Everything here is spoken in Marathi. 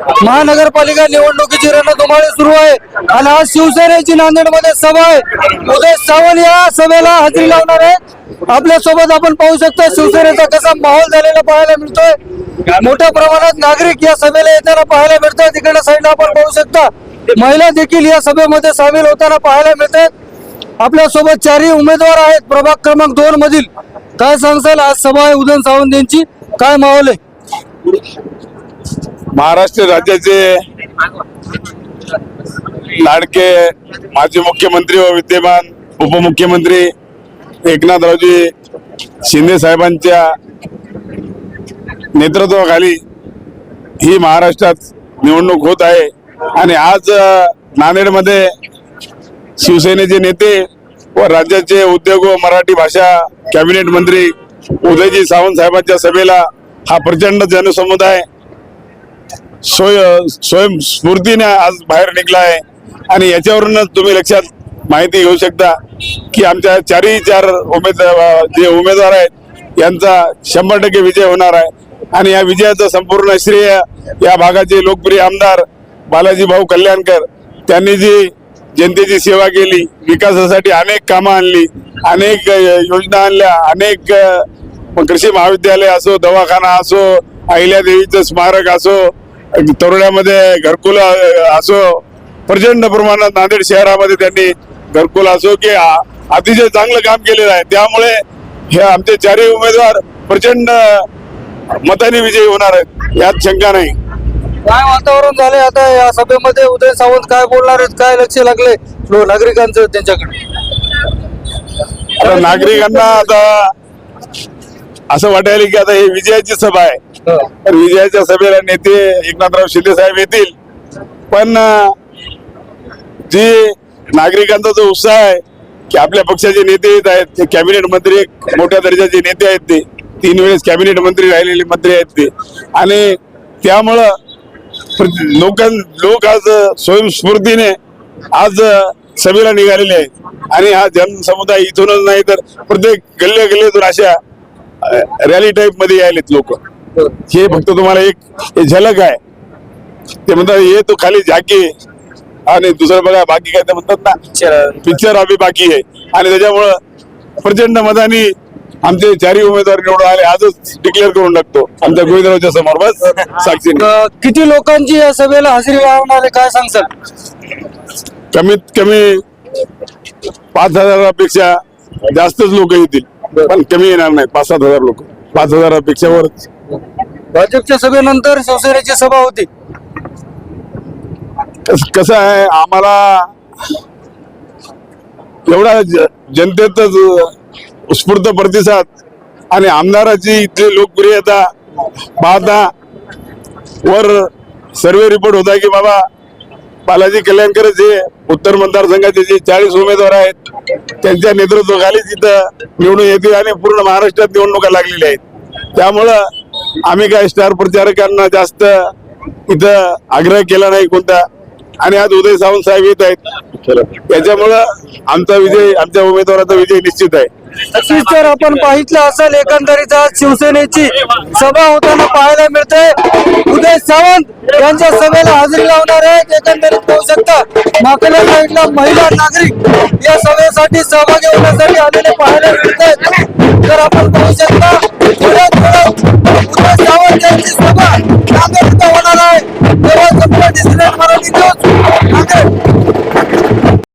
महानगरपालिका निवडणुकीची रणधुमाळी सुरू आहे आणि आज शिवसेनेची नांदेडमध्ये सभा आहे. उदय सावंत या सभेला हजेरी लावणार आहे आपल्यासोबत आपण पाहू शकतो शिवसेनेचा कसा माहोल झालेला पाहायला मिळतोय. मोठ्या प्रमाणात नागरिक या सभेला येताना पाहायला मिळतोय. तिकडे साईडला आपण पाहू शकता. महिला देखील या सभेमध्ये सामील होताना पाहायला मिळतात आपल्यासोबत चारही उमेदवार आहेत. प्रभाग क्रमांक दोन मधील. काय सांगताल? आज सभा आहे उदय सावंत यांची. काय माहोल आहे? महाराष्ट्र राज्याचे लाडके माजी मुख्यमंत्री व विद्यमान उपमुख्यमंत्री एकनाथरावजी शिंदे साहेबांच्या नेतृत्वाखाली ही महाराष्ट्रात निवडणूक होत आहे. आणि आज नांदेडमध्ये शिवसेनेचे नेते व राज्याचे उद्योग व मराठी भाषा कॅबिनेट मंत्री उदयजी सावंत साहेबांच्या सभेला हा प्रचंड जनसमुदाय स्वय स्वयंस्फूर्तीने आज बाहेर निघला आहे आणि याच्यावरूनच तुम्ही लक्षात माहिती घेऊ शकता की आमच्या चारही चार उमेदवार जे उमेदवार आहेत यांचा शंभर टक्के विजय होणार आहे. आणि या विजयाचं संपूर्ण श्रेय या भागाचे लोकप्रिय आमदार बालाजी भाऊ कल्याणकर त्यांनी जी जनतेची सेवा केली विकासासाठी अनेक कामं आणली अनेक योजना आणल्या अनेक कृषी महाविद्यालय असो दवाखाना असो अहिल्यादेवीचं स्मारक असो तरुणामध्ये घरकुल असो प्रचंड प्रमाणात नांदेड शहरामध्ये त्यांनी घरकुल असो की अतिशय चांगलं काम केलेलं आहे. त्यामुळे हे आमचे चारही उमेदवार प्रचंड मताने विजयी होणार आहेत यात शंका नाही. काय वातावरण झाले आता या सभेमध्ये? उदय सावंत काय बोलणार आहेत? काय लक्ष लागले लो- नागरिकांचं त्यांच्याकडे? नागरिकांना आता असं वाटायला की आता ही विजयाची सभा आहे. तर विजयाच्या सभेला नेते एकनाथराव शिंदे साहेब येतील. पण जी नागरिकांचा जो उत्साह आहे की आपल्या पक्षाचे नेते येत आहेत ते कॅबिनेट मंत्री एक मोठ्या दर्जाचे नेते आहेत ते. तीन वेळेस कॅबिनेट मंत्री राहिलेले मंत्री आहेत ते. आणि त्यामुळं लोकां लोक आज स्वयंस्फूर्तीने आज सभेला निघालेले आहेत. आणि हा जनसमुदाय इथूनच नाही तर प्रत्येक गल्ले गल्लीतून अशा रॅली टाईपमध्ये यायलेत लोक. हे फक्त तुम्हाला एक झलक आहे. ते म्हणतात हे तो खाली झाकी आणि दुसरं बघा बाकी काय ते म्हणतात ना पिक्चर अभि बाकी आहे. आणि त्याच्यामुळं प्रचंड मताने आमचे चारही उमेदवार निवडून आले. आजच डिक्लेअर करून टाकतो. आमच्या गोविंदरावच्या समोर. बस साक्षीने अं, किती लोकांची या सभेला हजेरी लावणार आहे काय सांगसाल कमीत कमी पाच हजारापेक्षा जास्तच लोक येतील. पण कमी येणार नाही. पाच सात हजार लोक. पाच हजारापेक्षा वर भाजपच्या सभेनंतर शिवसेनेची सभा होती. कस- कसं आहे आम्हाला एवढा जनतेतच उत्स्फूर्त प्रतिसाद आणि आमदाराची इथली लोकप्रियता पाहता वर सर्वे रिपोर्ट होता की बाबा बालाजी कल्याणकर जे उत्तर मतदारसंघाचे जे चाळीस उमेदवार आहेत त्यांच्या नेतृत्वाखालीच इथं निवडून येतील आणि पूर्ण महाराष्ट्रात निवडणुका लागलेल्या आहेत. त्यामुळं आम्ही काय स्टार प्रचारकांना जास्त इथं आग्रह केला नाही कोणता. आणि आज उदय सावंत साहेब येत आहेत. त्याच्यामुळं आमचा विजय आमच्या उमेदवाराचा विजय निश्चित आहे. नक्कीच तर आपण पाहितलं असेल एकंदरीत आज शिवसेनेची सभा होताना पाहायला मिळते उदय सावंत यांच्या सभेला हजेरी लावणार आहेत. एकंदरीत पाहू शकता माकल्या साईडला महिला नागरिक या सभेसाठी सहभागी होण्यासाठी आलेले पाहायला मिळतात तर आपण पाहू शकता Kardeşim baba. Kardeşim.